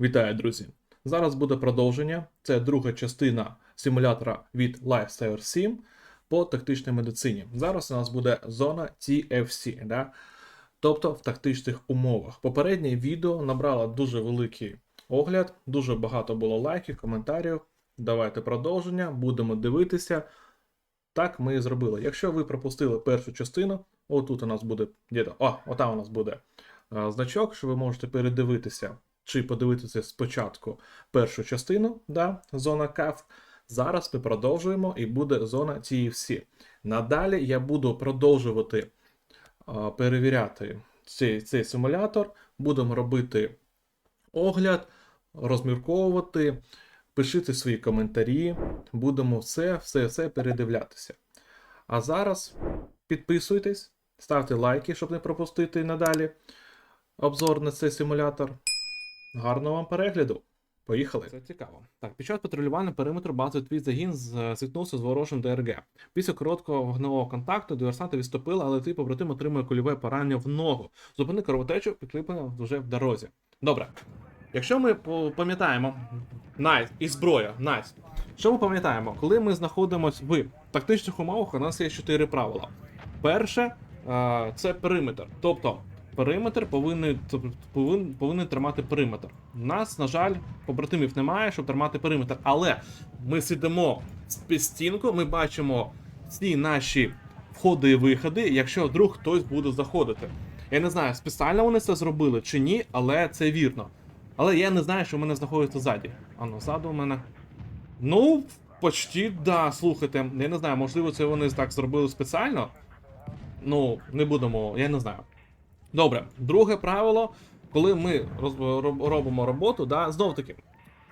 Вітаю, друзі! Зараз буде продовження. Це друга частина симулятора від Lifestyle 7 по тактичній медицині. Зараз у нас буде зона TFC, да? тобто в тактичних умовах. Попереднє відео набрало дуже великий огляд, дуже багато було лайків, коментарів. Давайте продовження, будемо дивитися. Так ми і зробили. Якщо ви пропустили першу частину, отут у нас буде. О, отам у нас буде е, значок, що ви можете передивитися чи подивитися спочатку першу частину, да, зона КАФ. Зараз ми продовжуємо і буде зона TFC. Надалі я буду продовжувати а, перевіряти цей, цей симулятор, будемо робити огляд, розмірковувати, пишіть свої коментарі, будемо все, все, все передивлятися. А зараз підписуйтесь, ставте лайки, щоб не пропустити надалі обзор на цей симулятор. Гарного вам перегляду. Поїхали. Це цікаво. Так, під час патрулювання периметру бази твій загін з- зіткнувся з ворожим ДРГ. Після короткого вогневого контакту диверсанти відступили, але твій побратим отримує кульове поранення в ногу. Зупини кровотечу, підкріплення вже в дорозі. Добре. Якщо ми пам'ятаємо, найс, і зброя, найс. Що ми пам'ятаємо, коли ми знаходимося в тактичних умовах, у нас є чотири правила. Перше е, це периметр. Тобто периметр повинен, тобто, повинен, повинен тримати периметр. У нас, на жаль, побратимів немає, щоб тримати периметр. Але ми сидимо під стінку, ми бачимо всі наші входи і виходи, якщо вдруг хтось буде заходити. Я не знаю, спеціально вони це зробили чи ні, але це вірно. Але я не знаю, що в мене знаходиться ззаді. А ну, ззаду у мене. Ну, почти, да, слухайте. Я не знаю, можливо, це вони так зробили спеціально. Ну, не будемо, я не знаю. Добре, друге правило, коли ми робимо роботу, да, знов таки,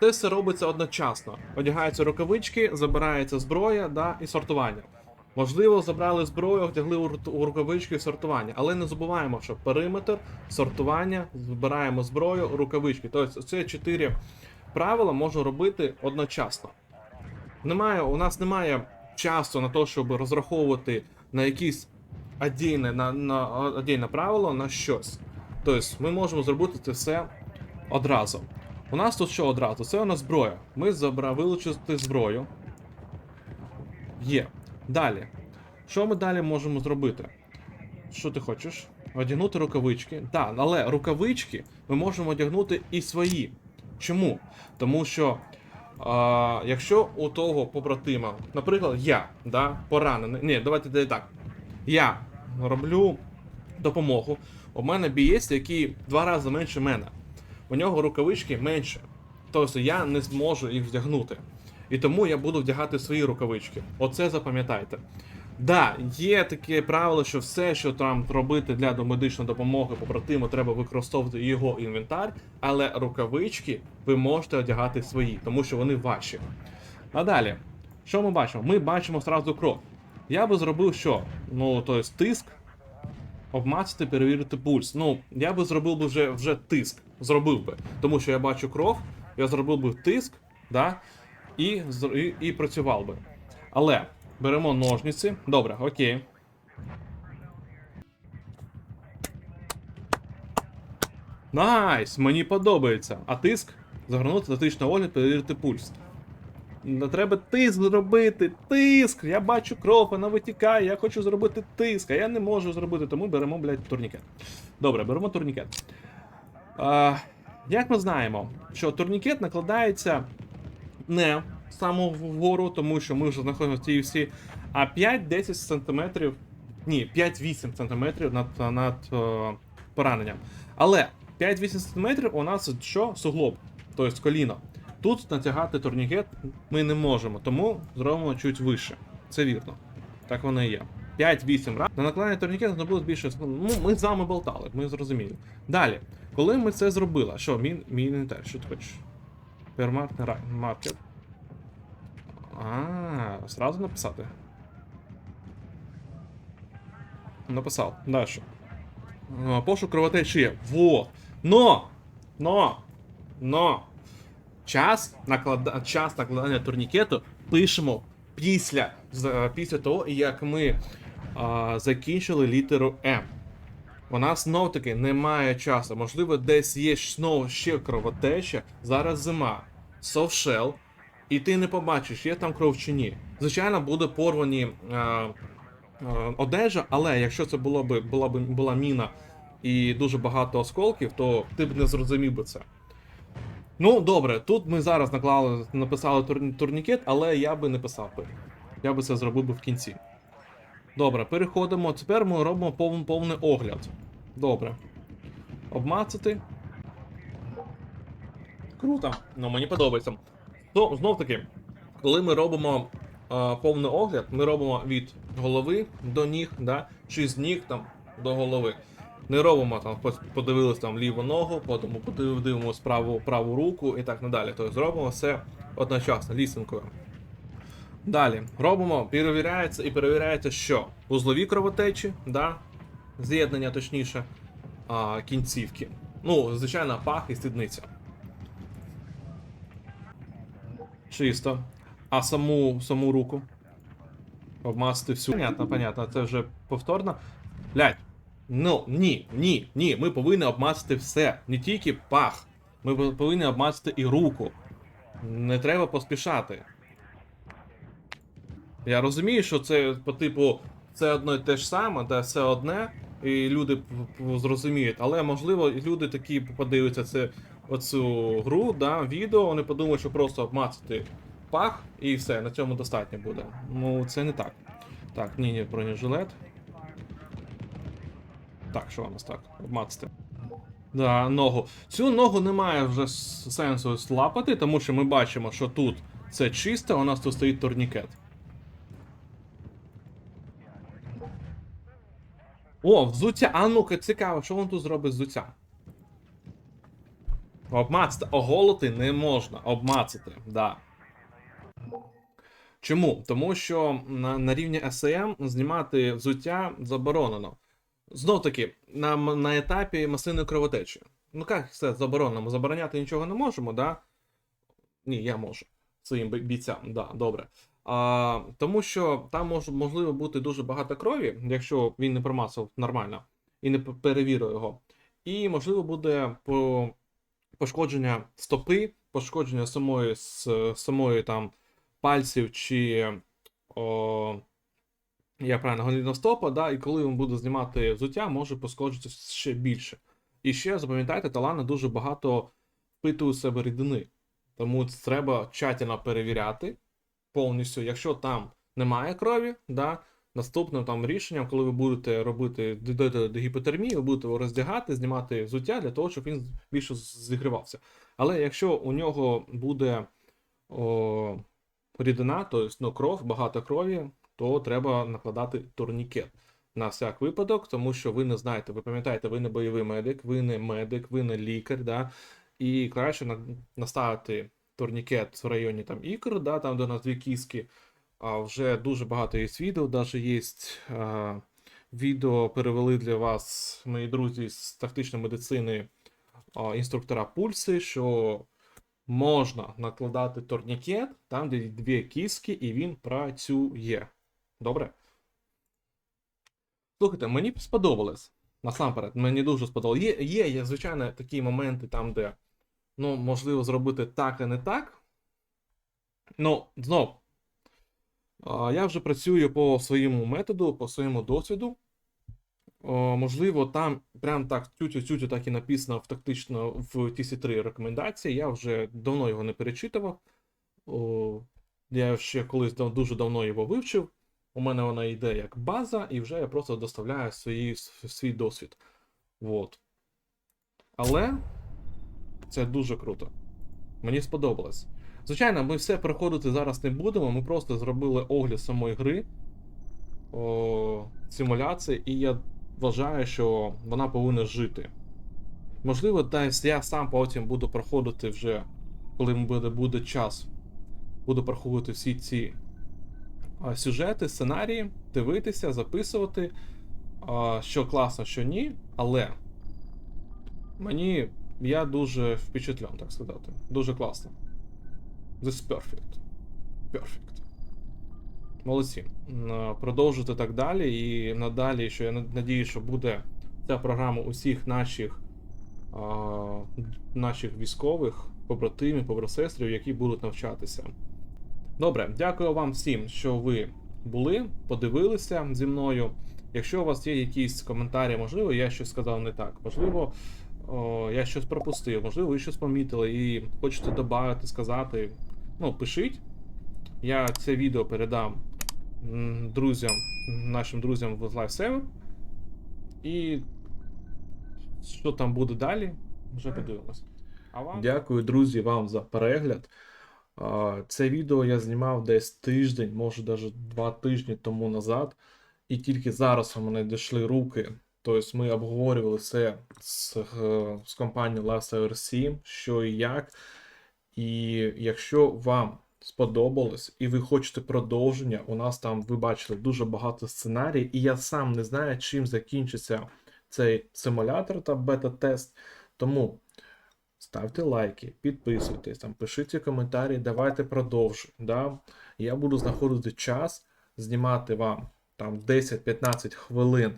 це все робиться одночасно. Одягаються рукавички, забирається зброя да, і сортування. Можливо, забрали зброю, одягли у у рукавички і сортування. Але не забуваємо, що периметр, сортування, збираємо зброю, рукавички. Тобто це чотири правила можна робити одночасно. Немає, у нас немає часу на те, щоб розраховувати на якісь отдільне, на, на отдільне правило на щось. Тобто ми можемо зробити це все одразу. У нас тут що одразу? Це у нас зброя. Ми забра... вилучити зброю. Є. Далі. Що ми далі можемо зробити? Що ти хочеш? Одягнути рукавички. Так, але рукавички ми можемо одягнути і свої. Чому? Тому що а, якщо у того побратима, наприклад, я, да, поранений. Ні, давайте так. Я роблю допомогу. У мене бієць, який два рази менше мене. У нього рукавички менше. Тобто я не зможу їх вдягнути. І тому я буду вдягати свої рукавички. Оце запам'ятайте. Да, є таке правило, що все, що там робити для домедичної допомоги побратиму, треба використовувати його інвентар, але рукавички ви можете одягати свої, тому що вони ваші. А далі, що ми бачимо? Ми бачимо зразу кров. Я би зробив що? Ну, тобто тиск, обмацати, перевірити пульс. Ну, я би зробив би вже, вже тиск. Зробив би. Тому що я бачу кров, я зробив би тиск, да, і, і, і працював би. Але беремо ножниці. Добре, окей. Найс! Мені подобається. А тиск? Загорнути статичний огляд, перевірити пульс. Не треба тиск зробити, тиск! Я бачу кров, вона витікає, я хочу зробити тиск, а я не можу зробити, тому беремо, блядь, турнікет. Добре, беремо турнікет. А, як ми знаємо, що турнікет накладається не саме вгору, тому що ми вже знаходимося в цій всі, а 5-10 см, ні, 5-8 см над, над е, пораненням. Але 5-8 см у нас що? Суглоб, тобто коліно. Тут натягати турнікет ми не можемо, тому зробимо чуть вище. Це вірно. Так воно і є. 5-8 разів. На накладання турнікету було більше. Ну, ми з вами болтали, ми зрозуміли. Далі, коли ми це зробили, що мій, мій що ти хочеш? Пермаркер маркет. А, сразу написати. Написав. Дальше. Пошук кровотечі. Во! Но! Но! Но! Час, наклада... час накладання турнікету пишемо після, після того, як ми а, закінчили літеру М. У нас знов таки немає часу. Можливо, десь є знов ще кровотеча. Зараз зима, совшел, і ти не побачиш, є там кров чи ні. Звичайно, буде порвані е, е, одежа, але якщо це було би, була б була міна і дуже багато осколків, то ти б не зрозумів би це. Ну, добре, тут ми зараз наклали, написали тур- турнікет, але я би не писав би. Я би це зробив би в кінці. Добре, переходимо. Тепер ми робимо пов, повний огляд. Добре. Обмацати. Круто. Ну, мені подобається. То, знов таки, коли ми робимо е, повний огляд, ми робимо від голови до ніг, да? чи з ніг там до голови. Не робимо там, подивились там ліву ногу, потім подив- дивимося праву, праву руку і так надалі. Тобто зробимо все одночасно, лісенкою. Далі робимо, перевіряється і перевіряється, що вузлові кровотечі, да? з'єднання точніше, а, кінцівки. Ну, звичайно, пах і сідниця. Чисто. А саму, саму руку. Обмазати всю. Понятно, понятно, це вже повторно. Блять. Ну, ні, ні, ні. Ми повинні обмазати все. Не тільки пах. Ми повинні обмазати і руку. Не треба поспішати. Я розумію, що це по типу це одно і те ж саме, да, все одне, і люди зрозуміють. Але можливо, люди такі подивляться це оцю гру, да, відео, вони подумають, що просто обмацати пах і все, на цьому достатньо буде. Ну, це не так. Так, ні, ні, бронежилет. Так, що у нас так? Обмацати. Да, ногу. Цю ногу немає вже сенсу слапати, тому що ми бачимо, що тут це чисто, у нас тут стоїть турнікет. О, взуття. А ну-ка, цікаво, що він тут зробить взуття? Обмацати. Оголити не можна. Обмацати, да. Чому? Тому що на, на рівні SAM знімати взуття заборонено. Знов таки, на, на етапі масивної кровотечі. Ну як все заборонено? Ми забороняти нічого не можемо, да? Ні, я можу. Своїм бійцям, да, добре. А, тому що там може можливо бути дуже багато крові, якщо він не промасив нормально і не перевірив його. І можливо буде по, пошкодження стопи, пошкодження самої, самої там пальців чи о, я правильно голеностопа, да, і коли він буде знімати взуття, може пошкоджитися ще більше. І ще запам'ятайте, талани дуже багато впитують в себе рідини. Тому треба тщательно перевіряти повністю. Якщо там немає крові, да, наступним там рішенням, коли ви будете робити до гіпотермії, ви будете його роздягати, знімати взуття для того, щоб він більше зігрівався. Але якщо у нього буде о, рідина, тобто ну, кров, багато крові, то треба накладати турнікет. На всяк випадок, тому що ви не знаєте, ви пам'ятаєте, ви не бойовий медик, ви не медик, ви не лікар, да? і краще на- наставити турнікет в районі там ікр, да, там де у нас дві кіски. А вже дуже багато є відео, навіть є а, відео перевели для вас, мої друзі з тактичної медицини, а, інструктора пульси, що можна накладати турнікет там, де дві кіски, і він працює. Добре? Слухайте, мені сподобалось. Насамперед, мені дуже сподобалось. Є, є, звичайно, такі моменти там, де ну, можливо зробити так, а не так. Ну, знов. Я вже працюю по своєму методу, по своєму досвіду. Можливо, там прям так тютю-тютю так і написано в тактично в TC3 рекомендації. Я вже давно його не перечитував. Я ще колись дуже давно його вивчив. У мене вона йде як база, і вже я просто доставляю свої, свій досвід. Вот. Але це дуже круто. Мені сподобалось. Звичайно, ми все проходити зараз не будемо. Ми просто зробили огляд самої гри о, симуляції, і я вважаю, що вона повинна жити. Можливо, десь я сам потім буду проходити вже, коли буде, буде час, буду проходити всі ці сюжети, сценарії, дивитися, записувати, що класно, що ні, але мені я дуже впечатлен, так сказати. Дуже класно. This perfect. Perfect. Молодці. Продовжуйте так далі. І надалі, що я над- надію, що буде ця програма усіх наших, наших військових, побратимів, побратсестрів, які будуть навчатися. Добре, дякую вам всім, що ви були, подивилися зі мною. Якщо у вас є якісь коментарі, можливо, я щось сказав не так, можливо, о, я щось пропустив, можливо, ви щось помітили і хочете додати, сказати, ну, пишіть. Я це відео передам друзям, нашим друзям в LiveServer. І що там буде далі, вже подивимось. А вам... Дякую, друзі, вам за перегляд. Це відео я знімав десь тиждень, може навіть два тижні тому назад. І тільки зараз у мене дійшли руки. Тобто ми обговорювали все з, е, з компанією 7, що і як. І якщо вам сподобалось і ви хочете продовження, у нас там ви бачили дуже багато сценарій, і я сам не знаю, чим закінчиться цей симулятор та бета-тест. Тому ставте лайки, підписуйтесь, там, пишіть коментарі, давайте продовжуємо. Да? Я буду знаходити час знімати вам там 10-15 хвилин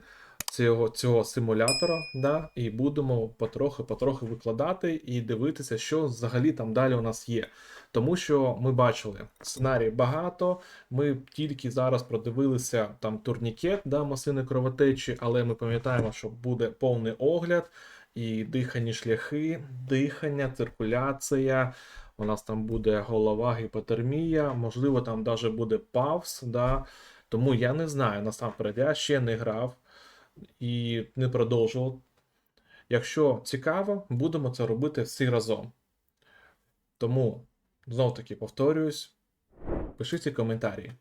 цього, цього симулятора, да? і будемо потрохи-потрохи викладати і дивитися, що взагалі там далі у нас є. Тому що ми бачили сценарій багато. Ми тільки зараз продивилися там турнікет, да, масини кровотечі, але ми пам'ятаємо, що буде повний огляд і дихальні шляхи, дихання, циркуляція. У нас там буде голова, гіпотермія, можливо, там навіть буде павс. Да? Тому я не знаю насамперед, я ще не грав і не продовжував. Якщо цікаво, будемо це робити всі разом. Тому знов таки повторююсь, пишіть коментарі,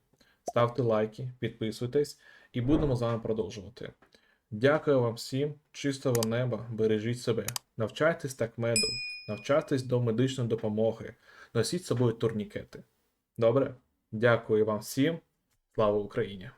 ставте лайки, підписуйтесь і будемо з вами продовжувати. Дякую вам всім, чистого неба, бережіть себе, навчайтесь так меду, навчайтесь до медичної допомоги, носіть з собою турнікети. Добре? Дякую вам всім. Слава Україні!